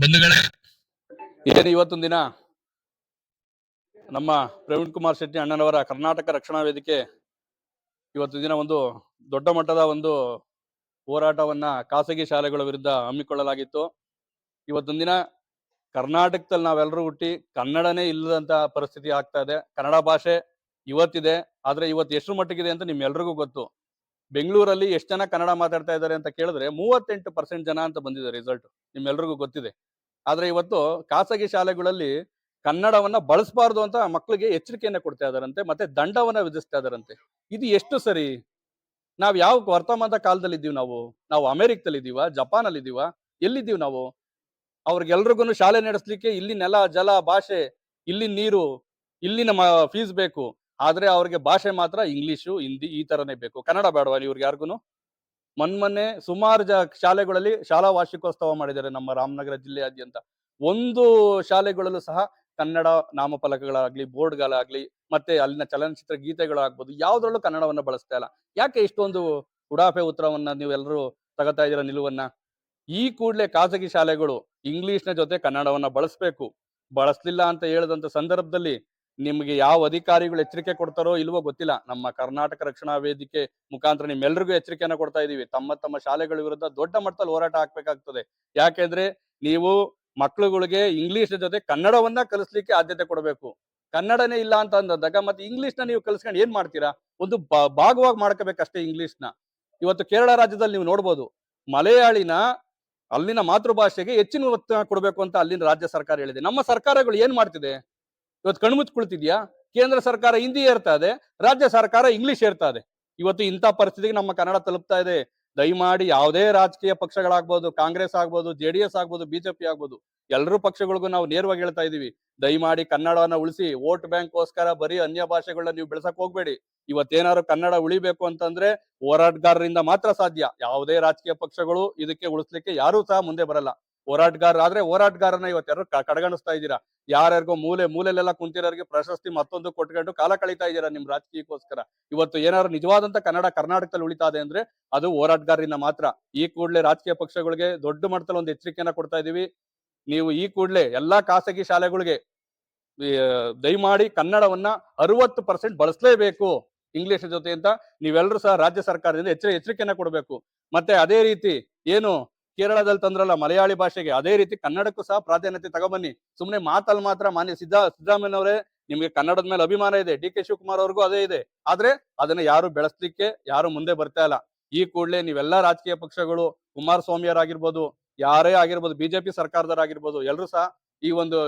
ಬಂಧುಗಳೇ. ಇವತ್ತೊಂದು ದಿನ? ನಮ್ಮ ಪ್ರವೀಣ್ ಕುಮಾರ್ ಶೆಟ್ಟಿ ಅಣ್ಣನವರ ಕರ್ನಾಟಕ ರಕ್ಷಣಾ ವೇದಿಕೆ ಇವತ್ತು ದಿನ ಒಂದು ದೊಡ್ಡ ಮಟ್ಟದ ಒಂದು ಹೋರಾಟವನ್ನ ಖಾಸಗಿ ಶಾಲೆಗಳ ವಿರುದ್ಧ ಹಮ್ಮಿಕೊಳ್ಳಲಾಗಿತ್ತು. ಇವತ್ತೊಂದು ದಿನ ಕರ್ನಾಟಕದಲ್ಲಿ ನಾವೆಲ್ಲರೂ ಹುಟ್ಟಿ ಕನ್ನಡನೇ ಇಲ್ಲದಂತ ಪರಿಸ್ಥಿತಿ ಆಗ್ತಾ ಇದೆ. ಕನ್ನಡ ಭಾಷೆ ಇವತ್ತಿದೆ, ಆದ್ರೆ ಇವತ್ತು ಎಷ್ಟು ಮಟ್ಟಿಗಿದೆ ಅಂತ ನಿಮ್ಮೆಲ್ರಿಗೂ ಗೊತ್ತು. ಬೆಂಗಳೂರಲ್ಲಿ ಎಷ್ಟು ಜನ ಕನ್ನಡ ಮಾತಾಡ್ತಾ ಇದ್ದಾರೆ ಅಂತ ಕೇಳಿದ್ರೆ ಮೂವತ್ತೆಂಟು ಪರ್ಸೆಂಟ್ ಜನ ಅಂತ ಬಂದಿದೆ ರಿಸಲ್ಟ್ ನಿಮ್ಮೆಲ್ರಿಗೂ ಗೊತ್ತಿದೆ. ಆದ್ರೆ ಇವತ್ತು ಖಾಸಗಿ ಶಾಲೆಗಳಲ್ಲಿ ಕನ್ನಡವನ್ನ ಬಳಸಬಾರ್ದು ಅಂತ ಮಕ್ಕಳಿಗೆ ಎಚ್ಚರಿಕೆಯನ್ನ ಕೊಡ್ತಾ ಇದಾರಂತೆ ಮತ್ತೆ ದಂಡವನ್ನ ವಿಧಿಸ್ತಾ ಇದಾರಂತೆ ಇದು ಎಷ್ಟು ಸರಿ? ನಾವ್ ಯಾವ ವರ್ತಮಾನದ ಕಾಲದಲ್ಲಿ ಇದ್ದೀವಿ ನಾವು? ನಾವು ಅಮೆರಿಕದಲ್ಲಿ ಇದೀವ ಜಪಾನ್ ಅಲ್ಲಿ ಇದೀವ ಎಲ್ಲಿದ್ದೀವಿ ನಾವು? ಅವ್ರಿಗೆಲ್ರಿಗೂ ಶಾಲೆ ನಡೆಸ್ಲಿಕ್ಕೆ ಇಲ್ಲಿ ನೆಲ, ಜಲ, ಭಾಷೆ ಇಲ್ಲಿ ನೀರು, ಇಲ್ಲಿನ ಫೀಸ್ ಬೇಕು. ಆದ್ರೆ ಅವ್ರಿಗೆ ಭಾಷೆ ಮಾತ್ರ ಇಂಗ್ಲಿಷು, ಹಿಂದಿ ಈ ತರನೇ ಬೇಕು. ಕನ್ನಡ ಬೇಡವಾ ಇವ್ರಿಗೆ ಯಾರಿಗೂ ಮೊನ್ನೆ ಸುಮಾರು ಜ ಶಾಲೆಗಳಲ್ಲಿ ಶಾಲಾ ವಾರ್ಷಿಕೋತ್ಸವ ಮಾಡಿದ್ದಾರೆ ನಮ್ಮ ರಾಮನಗರ ಜಿಲ್ಲೆಯಾದ್ಯಂತ. ಒಂದು ಶಾಲೆಗಳಲ್ಲೂ ಸಹ ಕನ್ನಡ ನಾಮಫಲಕಗಳಾಗ್ಲಿ, ಬೋರ್ಡ್ಗಳಾಗ್ಲಿ, ಮತ್ತೆ ಅಲ್ಲಿನ ಚಲನಚಿತ್ರ ಗೀತೆಗಳಾಗ್ಬೋದು, ಯಾವ್ದ್ರಲ್ಲೂ ಕನ್ನಡವನ್ನ ಬಳಸ್ತಾ ಇಲ್ಲ. ಯಾಕೆ ಇಷ್ಟೊಂದು ಉಡಾಫೆ ಉತ್ತರವನ್ನ ನೀವೆಲ್ಲರೂ ತಗೋತಾ ಇದೀರ ನಿಲುವನ್ನ? ಈ ಕೂಡಲೇ ಖಾಸಗಿ ಶಾಲೆಗಳು ಇಂಗ್ಲಿಷ್ನ ಜೊತೆ ಕನ್ನಡವನ್ನ ಬಳಸ್ಬೇಕು. ಬಳಸ್ಲಿಲ್ಲ ಅಂತ ಹೇಳಿದಂತ ಸಂದರ್ಭದಲ್ಲಿ ನಿಮ್ಗೆ ಯಾವ ಅಧಿಕಾರಿಗಳು ಎಚ್ಚರಿಕೆ ಕೊಡ್ತಾರೋ ಇಲ್ವೋ ಗೊತ್ತಿಲ್ಲ. ನಮ್ಮ ಕರ್ನಾಟಕ ರಕ್ಷಣಾ ವೇದಿಕೆ ಮುಖಾಂತರ ನಿಮ್ಮೆಲ್ಲರಿಗೂ ಎಚ್ಚರಿಕೆಯನ್ನ ಕೊಡ್ತಾ ಇದೀವಿ. ತಮ್ಮ ತಮ್ಮ ಶಾಲೆಗಳ ವಿರುದ್ಧ ದೊಡ್ಡ ಮಟ್ಟದಲ್ಲಿ ಹೋರಾಟ ಹಾಕ್ಬೇಕಾಗ್ತದೆ ಯಾಕೆಂದ್ರೆ ನೀವು ಮಕ್ಕಳುಗಳಿಗೆ ಇಂಗ್ಲಿಷ್ ಜೊತೆ ಕನ್ನಡವನ್ನ ಕಲಿಸ್ಲಿಕ್ಕೆ ಆದ್ಯತೆ ಕೊಡಬೇಕು. ಕನ್ನಡನೇ ಇಲ್ಲ ಅಂತ ಅಂದಾಗ ಮತ್ತೆ ಇಂಗ್ಲಿಷ್ ನೀವು ಕಲಿಸ್ಕೊಂಡು ಏನ್ ಮಾಡ್ತೀರಾ? ಒಂದು ಭಾಗವಾಗಿ ಮಾಡ್ಕೋಬೇಕಷ್ಟೇ ಇಂಗ್ಲಿಷ್ನ. ಇವತ್ತು ಕೇರಳ ರಾಜ್ಯದಲ್ಲಿ ನೀವು ನೋಡ್ಬೋದು, ಮಲಯಾಳಿನ ಅಲ್ಲಿನ ಮಾತೃಭಾಷೆಗೆ ಹೆಚ್ಚಿನ ಒತ್ತು ಕೊಡಬೇಕು ಅಂತ ಅಲ್ಲಿನ ರಾಜ್ಯ ಸರ್ಕಾರ ಹೇಳಿದೆ. ನಮ್ಮ ಸರ್ಕಾರಗಳು ಏನ್ ಮಾಡ್ತಿದೆ? ಇವತ್ತು ಕಣ್ಮುಚ್ಕೊಳ್ತಿದ್ಯಾ ಕುಳಿತಿದ್ಯಾ ಕೇಂದ್ರ ಸರ್ಕಾರ ಹಿಂದಿ ಏರ್ತಾ ಇದೆ, ರಾಜ್ಯ ಸರ್ಕಾರ ಇಂಗ್ಲಿಷ್ ಏರ್ತಾ ಇದೆ. ಇವತ್ತು ಇಂಥ ಪರಿಸ್ಥಿತಿಗೆ ನಮ್ಮ ಕನ್ನಡ ತಲುಪ್ತಾ ಇದೆ. ದಯಮಾಡಿ ಯಾವುದೇ ರಾಜಕೀಯ ಪಕ್ಷಗಳಾಗ್ಬೋದು, ಕಾಂಗ್ರೆಸ್ ಆಗ್ಬೋದು, ಜೆ ಡಿ ಎಸ್ ಆಗ್ಬೋದು ಬಿಜೆಪಿ ಆಗ್ಬೋದು, ಎಲ್ಲರೂ ಪಕ್ಷಗಳಿಗೂ ನಾವು ನೇರವಾಗಿ ಹೇಳ್ತಾ ಇದೀವಿ ದಯಮಾಡಿ ಕನ್ನಡವನ್ನ ಉಳಿಸಿ, ವೋಟ್ ಬ್ಯಾಂಕ್ಗೋಸ್ಕರ ಬರೀ ಅನ್ಯ ಭಾಷೆಗಳನ್ನ ನೀವು ಬೆಳೆಸಕ್ ಹೋಗ್ಬೇಡಿ. ಇವತ್ತೇನಾದ್ರು ಕನ್ನಡ ಉಳಿಬೇಕು ಅಂತಂದ್ರೆ ಹೋರಾಟಗಾರರಿಂದ ಮಾತ್ರ ಸಾಧ್ಯ. ಯಾವುದೇ ರಾಜಕೀಯ ಪಕ್ಷಗಳು ಇದಕ್ಕೆ ಉಳಿಸ್ಲಿಕ್ಕೆ ಯಾರೂ ಸಹ ಮುಂದೆ ಬರಲ್ಲ. ಹೋರಾಟಗಾರ, ಆದ್ರೆ ಹೋರಾಟಗಾರನ ಇವತ್ತು ಯಾರು ಕಡೆಗಣಿಸ್ತಾ ಇದ್ದೀರಾ? ಯಾರ್ಯಾರಿಗೋ ಮೂಲೆ ಮೂಲೆಲೆಲ್ಲ ಕುಂತಿರೋರಿಗೆ ಪ್ರಶಸ್ತಿ ಮತ್ತೊಂದು ಕೊಟ್ಕೊಂಡು ಕಾಲ ಕಳೀತಾ ಇದ್ದೀರಾ ನಿಮ್ ರಾಜಕೀಯಕ್ಕೋಸ್ಕರ? ಇವತ್ತು ಏನಾದ್ರು ನಿಜವಾದಂತ ಕನ್ನಡ ಕರ್ನಾಟಕದಲ್ಲಿ ಉಳಿತಾ ಇದೆ ಅಂದ್ರೆ ಅದು ಹೋರಾಟಗಾರರಿಂದ ಮಾತ್ರ. ಈ ಕೂಡಲೇ ರಾಜಕೀಯ ಪಕ್ಷಗಳಿಗೆ ದೊಡ್ಡ ಮಟ್ಟದಲ್ಲಿ ಒಂದು ಎಚ್ಚರಿಕೆಯನ್ನ ಕೊಡ್ತಾ ಇದೀವಿ. ನೀವು ಈ ಕೂಡಲೇ ಎಲ್ಲಾ ಖಾಸಗಿ ಶಾಲೆಗಳಿಗೆ ದಯಮಾಡಿ ಕನ್ನಡವನ್ನ ಅರವತ್ತು ಪರ್ಸೆಂಟ್ ಬಳಸಲೇಬೇಕು ಇಂಗ್ಲಿಷ್ ಜೊತೆ ಅಂತ ನೀವೆಲ್ಲರೂ ಸಹ ರಾಜ್ಯ ಸರ್ಕಾರದಿಂದ ಎಚ್ಚರಿ, ಎಚ್ಚರಿಕೆಯನ್ನ ಕೊಡಬೇಕು. ಮತ್ತೆ ಅದೇ ರೀತಿ ಏನು ಕೇರಳದಲ್ಲಿ ತಂದ್ರಲ್ಲ ಮಲಯಾಳಿ ಭಾಷೆಗೆ. ಅದೇ ರೀತಿ ಕನ್ನಡಕ್ಕೂ ಸಹ ಪ್ರಾಧಾನ್ಯತೆ ತಗೊಬನ್ನಿ. ಸುಮ್ಮನೆ ಮಾತಲ್ಲಿ ಮಾತ್ರ ಮಾನ್ಯ ಸಿದ್ಧ ಸಿದ್ದರಾಮಯ್ಯನವರೇ, ನಿಮ್ಗೆ ಕನ್ನಡದ ಮೇಲೆ ಅಭಿಮಾನ ಇದೆ. ಡಿ ಕೆ ಶಿವಕುಮಾರ್ ಅವ್ರಿಗೂ ಅದೇ ಇದೆ. ಆದ್ರೆ ಅದನ್ನ ಯಾರು ಬೆಳೆಸ್ಲಿಕ್ಕೆ, ಯಾರು ಮುಂದೆ ಬರ್ತಾ ಇಲ್ಲ. ಈ ಕೂಡಲೇ ನೀವೆಲ್ಲಾ ರಾಜಕೀಯ ಪಕ್ಷಗಳು ಕುಮಾರಸ್ವಾಮಿಯವರಾಗಿರ್ಬೋದು ಯಾರೇ ಆಗಿರ್ಬೋದು, ಬಿಜೆಪಿ ಸರ್ಕಾರದವರಾಗಿರ್ಬೋದು ಎಲ್ಲರೂ ಸಹ ಈ ಒಂದು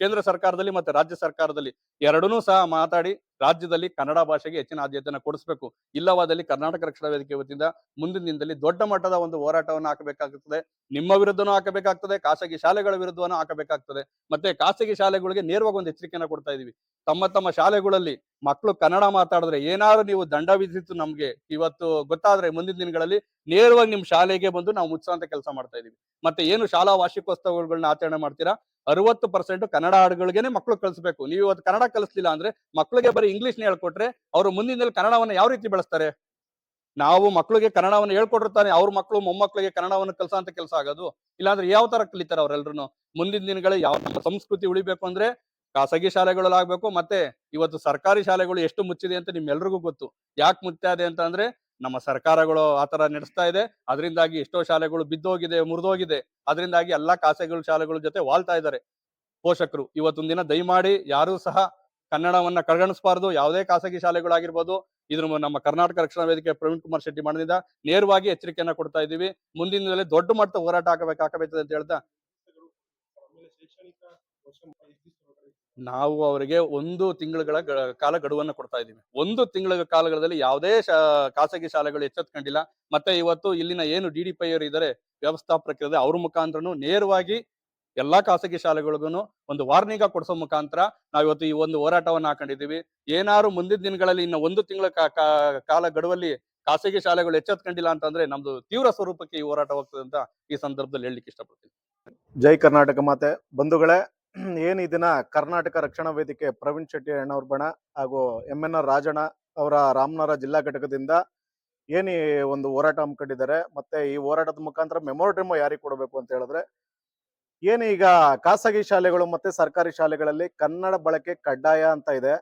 ಕೇಂದ್ರ ಸರ್ಕಾರದಲ್ಲಿ ಮತ್ತೆ ರಾಜ್ಯ ಸರ್ಕಾರದಲ್ಲಿ ಎರಡನ್ನೂ ಸಹ ಮಾತಾಡಿ ರಾಜ್ಯದಲ್ಲಿ ಕನ್ನಡ ಭಾಷೆಗೆ ಹೆಚ್ಚಿನ ಆದ್ಯತೆಯನ್ನು ಕೊಡಿಸಬೇಕು. ಇಲ್ಲವಾದಲ್ಲಿ ಕರ್ನಾಟಕ ರಕ್ಷಣಾ ವೇದಿಕೆ ವತಿಯಿಂದ ಮುಂದಿನ ದಿನದಲ್ಲಿ ದೊಡ್ಡ ಮಟ್ಟದ ಒಂದು ಹೋರಾಟವನ್ನು ಹಾಕಬೇಕಾಗುತ್ತದೆ ನಿಮ್ಮ ವಿರುದ್ಧನೂ ಹಾಕಬೇಕಾಗ್ತದೆ. ಖಾಸಗಿ ಶಾಲೆಗಳ ವಿರುದ್ಧವನ್ನು ಹಾಕಬೇಕಾಗ್ತದೆ. ಮತ್ತೆ ಖಾಸಗಿ ಶಾಲೆಗಳಿಗೆ ನೇರವಾಗಿ ಒಂದು ಎಚ್ಚರಿಕೆಯನ್ನು ಕೊಡ್ತಾ ಇದೀವಿ. ತಮ್ಮ ತಮ್ಮ ಶಾಲೆಗಳಲ್ಲಿ ಮಕ್ಕಳು ಕನ್ನಡ ಮಾತಾಡಿದ್ರೆ ಏನಾದ್ರು ನೀವು ದಂಡ ವಿಧಿಸಿತ್ತು ನಮ್ಗೆ ಇವತ್ತು ಗೊತ್ತಾದ್ರೆ ಮುಂದಿನ ದಿನಗಳಲ್ಲಿ ನೇರವಾಗಿ ನಿಮ್ ಶಾಲೆಗೆ ಬಂದು ನಾವು ಮುಚ್ಚುವಂತ ಕೆಲಸ ಮಾಡ್ತಾ ಇದೀವಿ. ಮತ್ತೆ ಏನು ಶಾಲಾ ವಾರ್ಷಿಕೋತ್ಸವಗಳನ್ನ ಆಚರಣೆ ಮಾಡ್ತೀರಾ? ಅರವತ್ತು ಪರ್ಸೆಂಟ್ ಕನ್ನಡ ಹಾಡುಗಳಿಗೆನೆ ಮಕ್ಕಳು ಕಲಿಸ್ಬೇಕು. ನೀವು ಇವತ್ತು ಕನ್ನಡ ಕಲಿಸ್ಲಿಲ್ಲ ಅಂದ್ರೆ ಮಕ್ಕಳಿಗೆ ಬರೀ ಇಂಗ್ಲಿಷ್ ಹೇಳ್ಕೊಟ್ರೆ ಅವ್ರು ಮುಂದಿನ ಕನ್ನಡವನ್ನ ಯಾವ ರೀತಿ ಬೆಳೆಸ್ತಾರೆ? ನಾವು ಮಕ್ಕಳಿಗೆ ಕನ್ನಡವನ್ನು ಹೇಳ್ಕೊಟ್ಟಿರ್ತಾನೆ, ಅವ್ರ ಮಕ್ಕಳು ಮೊಮ್ಮಕ್ಕಳಿಗೆ ಕನ್ನಡವನ್ನು ಅಂತ ಕೆಲಸ ಆಗೋದು? ಇಲ್ಲಾಂದ್ರೆ ಯಾವ ತರ ಕಲಿತಾರೆ ಅವ್ರೆಲ್ರು ಮುಂದಿನ ದಿನಗಳಲ್ಲಿ ಯಾವ ಸಂಸ್ಕೃತಿ ಉಳಿಬೇಕು ಅಂದ್ರೆ ಖಾಸಗಿ ಶಾಲೆಗಳಲ್ಲಾಗಬೇಕು ಮತ್ತೆ ಇವತ್ತು ಸರ್ಕಾರಿ ಶಾಲೆಗಳು ಎಷ್ಟು ಮುಚ್ಚಿದೆ ಅಂತ ನಿಮ್ಮೆಲ್ರಿಗೂ ಗೊತ್ತು. ಯಾಕೆ ಮುಚ್ತಾ ಇದೆ ಅಂತ ಅಂದ್ರೆ ನಮ್ಮ ಸರ್ಕಾರಗಳು ಆತರ ನಡೆಸ್ತಾ ಇದೆ. ಅದರಿಂದಾಗಿ ಎಷ್ಟೋ ಶಾಲೆಗಳು ಬಿದ್ದೋಗಿದೆ, ಮುರಿದೋಗಿದೆ. ಅದರಿಂದಾಗಿ ಎಲ್ಲಾ ಖಾಸಗಿ ಶಾಲೆಗಳ ಜೊತೆ ವಾಲ್ತಾ ಇದ್ದಾರೆ. ಪೋಷಕರು ಇವತ್ತೊಂದಿನ ದಿನ ದಯಮಾಡಿ ಯಾರೂ ಸಹ ಕನ್ನಡವನ್ನ ಕಡೆಗಣಿಸಬಾರ್ದು ಯಾವುದೇ ಖಾಸಗಿ ಶಾಲೆಗಳಾಗಿರ್ಬೋದು ಇದ್ರ ನಮ್ಮ ಕರ್ನಾಟಕ ರಕ್ಷಣಾ ವೇದಿಕೆ ಪ್ರವೀಣ್ ಕುಮಾರ್ ಶೆಟ್ಟಿ ಮಾಡಿದ ನೇರವಾಗಿ ಎಚ್ಚರಿಕೆಯನ್ನ ಕೊಡ್ತಾ ಇದೀವಿ ಮುಂದಿನ ದೊಡ್ಡ ಮಟ್ಟದ ಹೋರಾಟ ಹಾಕಬೇಕು ಅಂತ ಹೇಳ್ತಾ ನಾವು ಅವರಿಗೆ ಒಂದು ತಿಂಗಳುಗಳ ಕಾಲ ಗಡುವನ್ನ ಕೊಡ್ತಾ ಇದ್ದೀವಿ. ಒಂದು ತಿಂಗಳ ಕಾಲಗಳಲ್ಲಿ ಯಾವುದೇ ಖಾಸಗಿ ಶಾಲೆಗಳು ಎಚ್ಚೆತ್ಕೊಂಡಿಲ್ಲ. ಮತ್ತೆ ಇವತ್ತು ಇಲ್ಲಿನ ಏನು ಡಿ ಡಿ ಪೈ ಅವರು ಇದ್ದಾರೆ ವ್ಯವಸ್ಥಾಪಕರಿದ್ದಾರೆ ಅವ್ರ ಮುಖಾಂತರನು ನೇರವಾಗಿ ಎಲ್ಲಾ ಖಾಸಗಿ ಶಾಲೆಗಳಿಗೂ ಒಂದು ವಾರ್ನಿಂಗ ಕೊಡಿಸೋ ಮುಖಾಂತರ ನಾವು ಇವತ್ತು ಈ ಒಂದು ಹೋರಾಟವನ್ನು ಹಾಕೊಂಡಿದ್ದೀವಿ. ಏನಾದ್ರು ಮುಂದಿನ ದಿನಗಳಲ್ಲಿ ಇನ್ನು ಒಂದು ತಿಂಗಳ ಕಾಲ ಗಡುವಲ್ಲಿ ಖಾಸಗಿ ಶಾಲೆಗಳು ಎಚ್ಚೆತ್ಕೊಂಡಿಲ್ಲ ಅಂತಂದ್ರೆ ನಮ್ದು ತೀವ್ರ ಸ್ವರೂಪಕ್ಕೆ ಈ ಹೋರಾಟ ಹೋಗ್ತದೆ ಅಂತ ಈ ಸಂದರ್ಭದಲ್ಲಿ ಹೇಳಲಿಕ್ಕೆ ಇಷ್ಟಪಡ್ತೀನಿ. ಜೈ ಕರ್ನಾಟಕ ಮಾತೆ. ಬಂಧುಗಳೇ ಏನ್ ಈ ದಿನ ಕರ್ನಾಟಕ ರಕ್ಷಣಾ ವೇದಿಕೆ ಪ್ರವೀಣ್ ಶೆಟ್ಟಿ ಅಣ್ಣವ್ರ ಬಣ ಹಾಗೂ ಎಂ ಎನ್ ಆರ್ ರಾಜಣ್ಣ ಅವರ ರಾಮನಗರ ಜಿಲ್ಲಾ ಘಟಕದಿಂದ ಏನು ಒಂದು ಹೋರಾಟ ಹಮ್ಮಿಕೊಂಡಿದ್ದಾರೆ, ಮತ್ತೆ ಈ ಹೋರಾಟದ ಮುಖಾಂತರ ಮೆಮೋರಿಟಮ್ ಯಾರಿಗೆ ಕೊಡಬೇಕು ಅಂತ ಹೇಳಿದ್ರೆ, ಏನು ಈಗ ಖಾಸಗಿ ಶಾಲೆಗಳು ಮತ್ತೆ ಸರ್ಕಾರಿ ಶಾಲೆಗಳಲ್ಲಿ ಕನ್ನಡ ಬಳಕೆ ಕಡ್ಡಾಯ ಅಂತ ಇದೆ.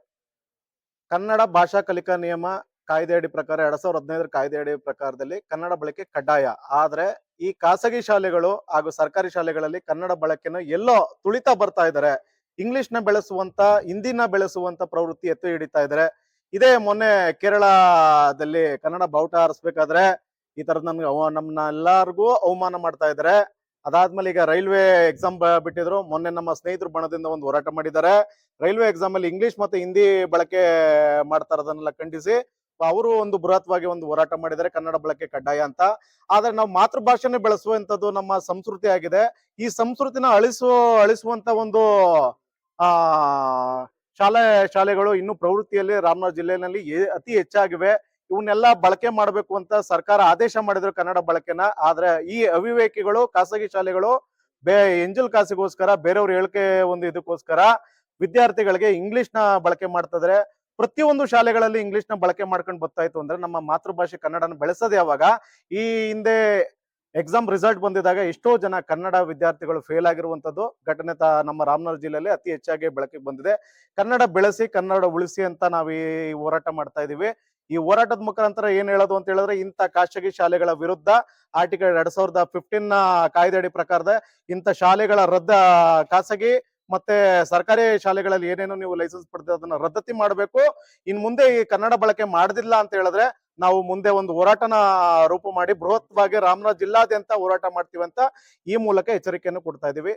ಕನ್ನಡ ಭಾಷಾ ಕಲಿಕಾ ನಿಯಮ ಕಾಯ್ದೆ ಅಡಿ ಪ್ರಕಾರ ಎರಡ್ ಸಾವಿರದ ಹದಿನೈದರ ಕಾಯ್ದೆ ಅಡಿ ಪ್ರಕಾರದಲ್ಲಿ ಕನ್ನಡ ಬಳಕೆ ಕಡ್ಡಾಯ. ಆದ್ರೆ ಈ ಖಾಸಗಿ ಶಾಲೆಗಳು ಹಾಗೂ ಸರ್ಕಾರಿ ಶಾಲೆಗಳಲ್ಲಿ ಕನ್ನಡ ಬಳಕೆನ ಎಲ್ಲೋ ತುಳಿತಾ ಬರ್ತಾ ಇದ್ದಾರೆ ಇಂಗ್ಲಿಷ್ನ ಬೆಳೆಸುವಂತ, ಹಿಂದಿನ ಬೆಳೆಸುವಂತ ಪ್ರವೃತ್ತಿ ಎತ್ತು ಹಿಡಿತಾ ಇದ್ದಾರೆ ಇದೇ ಮೊನ್ನೆ ಕೇರಳದಲ್ಲಿ ಕನ್ನಡ ಬಾವುಟ ಹಾರಿಸ್ಬೇಕಾದ್ರೆ ಈ ತರದ್ ನಮ್ಗೆ ನಮ್ನ ಎಲ್ಲಾರ್ಗೂ ಅವಮಾನ ಮಾಡ್ತಾ ಇದ್ದಾರೆ ಅದಾದ್ಮೇಲೆ ಈಗ ರೈಲ್ವೆ ಎಕ್ಸಾಮ್ ಬಿಟ್ಟಿದ್ರು. ಮೊನ್ನೆ ನಮ್ಮ ಸ್ನೇಹಿತರು ಬಣದಿಂದ ಒಂದು ಹೋರಾಟ ಮಾಡಿದ್ದಾರೆ. ರೈಲ್ವೆ ಎಕ್ಸಾಮ್ ಅಲ್ಲಿ ಇಂಗ್ಲಿಷ್ ಮತ್ತೆ ಹಿಂದಿ ಬಳಕೆ ಮಾಡ್ತಾ ಇರೋದನ್ನೆಲ್ಲ ಖಂಡಿಸಿ ಅವರು ಒಂದು ಬೃಹತ್ವಾಗಿ ಒಂದು ಹೋರಾಟ ಮಾಡಿದರೆ ಕನ್ನಡ ಬಳಕೆ ಕಡ್ಡಾಯ ಅಂತ. ಆದ್ರೆ ನಾವು ಮಾತೃಭಾಷೆನೇ ಬೆಳೆಸುವಂತದ್ದು ನಮ್ಮ ಸಂಸ್ಕೃತಿ ಆಗಿದೆ. ಈ ಸಂಸ್ಕೃತಿನ ಅಳಿಸುವ ಅಳಿಸುವಂತ ಒಂದು, ಆ, ಶಾಲೆ, ಶಾಲೆಗಳು ಇನ್ನು ಪ್ರವೃತ್ತಿಯಲ್ಲಿ ರಾಮನಗರ ಜಿಲ್ಲೆಯಲ್ಲಿ ಅತಿ ಹೆಚ್ಚಾಗಿವೆ. ಇವನ್ನೆಲ್ಲ ಬಳಕೆ ಮಾಡಬೇಕು ಅಂತ ಸರ್ಕಾರ ಆದೇಶ ಮಾಡಿದ್ರು ಕನ್ನಡ ಬಳಕೆನ. ಆದ್ರೆ ಈ ಅವಿವೇಕಿಗಳು, ಖಾಸಗಿ ಶಾಲೆಗಳು, ಬೇ, ಎಂಜಲ್ ಕಾಸಿಗೋಸ್ಕರ ಬೇರೆಯವ್ರ ಹೇಳಿಕೆ ಒಂದು ಇದಕ್ಕೋಸ್ಕರ ವಿದ್ಯಾರ್ಥಿಗಳಿಗೆ ಇಂಗ್ಲಿಷ್ನ ಬಳಕೆ ಮಾಡ್ತಿದ್ರೆ ಪ್ರತಿಯೊಂದು ಶಾಲೆಗಳಲ್ಲಿ ಇಂಗ್ಲಿಷ್ನ ಬಳಕೆ ಮಾಡ್ಕೊಂಡು ಬರ್ತಾ ಇತ್ತು ಅಂದ್ರೆ ನಮ್ಮ ಮಾತೃಭಾಷೆ ಕನ್ನಡನ ಬೆಳೆಸೋದು ಯಾವಾಗ ಈ ಹಿಂದೆ ಎಕ್ಸಾಮ್ ರಿಸಲ್ಟ್ ಬಂದಿದಾಗ ಎಷ್ಟೋ ಜನ ಕನ್ನಡ ವಿದ್ಯಾರ್ಥಿಗಳು ಫೇಲ್ ಆಗಿರುವಂತದ್ದು. ಘಟನೆ ತ ನಮ್ಮ ರಾಮನಗರ ಜಿಲ್ಲೆಯಲ್ಲಿ ಅತಿ ಹೆಚ್ಚಾಗಿ ಬೆಳಕಿಗೆ ಬಂದಿದೆ. ಕನ್ನಡ ಬೆಳೆಸಿ, ಕನ್ನಡ ಉಳಿಸಿ ಅಂತ ನಾವು ಈ ಹೋರಾಟ ಮಾಡ್ತಾ ಇದೀವಿ ಈ ಹೋರಾಟದ ಮುಖಾಂತರ ಏನ್ ಹೇಳೋದು ಅಂತ ಹೇಳಿದ್ರೆ ಇಂಥ ಖಾಸಗಿ ಶಾಲೆಗಳ ವಿರುದ್ಧ ಆರ್ಟಿಕಲ್ ಎರಡ್ ಸಾವಿರದ ಫಿಫ್ಟೀನ್ ಕಾಯ್ದೆ ಅಡಿ ಪ್ರಕಾರದ ಇಂಥ ಶಾಲೆಗಳ ರದ್ದ ಖಾಸಗಿ ಮತ್ತೆ ಸರ್ಕಾರಿ ಶಾಲೆಗಳಲ್ಲಿ ಏನೇನು ನೀವು ಲೈಸೆನ್ಸ್ ಪಡೆದ ಅದನ್ನ ರದ್ದತಿ ಮಾಡಬೇಕು, ಇನ್ ಮುಂದೆ ಈ ಕನ್ನಡ ಬಳಕೆ ಮಾಡದಿಲ್ಲ ಅಂತ ಹೇಳಿದ್ರೆ ನಾವು ಮುಂದೆ ಒಂದು ಹೋರಾಟನ ರೂಪ ಮಾಡಿ ಬೃಹತ್ವಾಗಿ ರಾಮನಗರ ಜಿಲ್ಲಾದ್ಯಂತ ಹೋರಾಟ ಮಾಡ್ತೀವಿ ಅಂತ ಈ ಮೂಲಕ ಎಚ್ಚರಿಕೆಯನ್ನು ಕೊಡ್ತಾ ಇದೀವಿ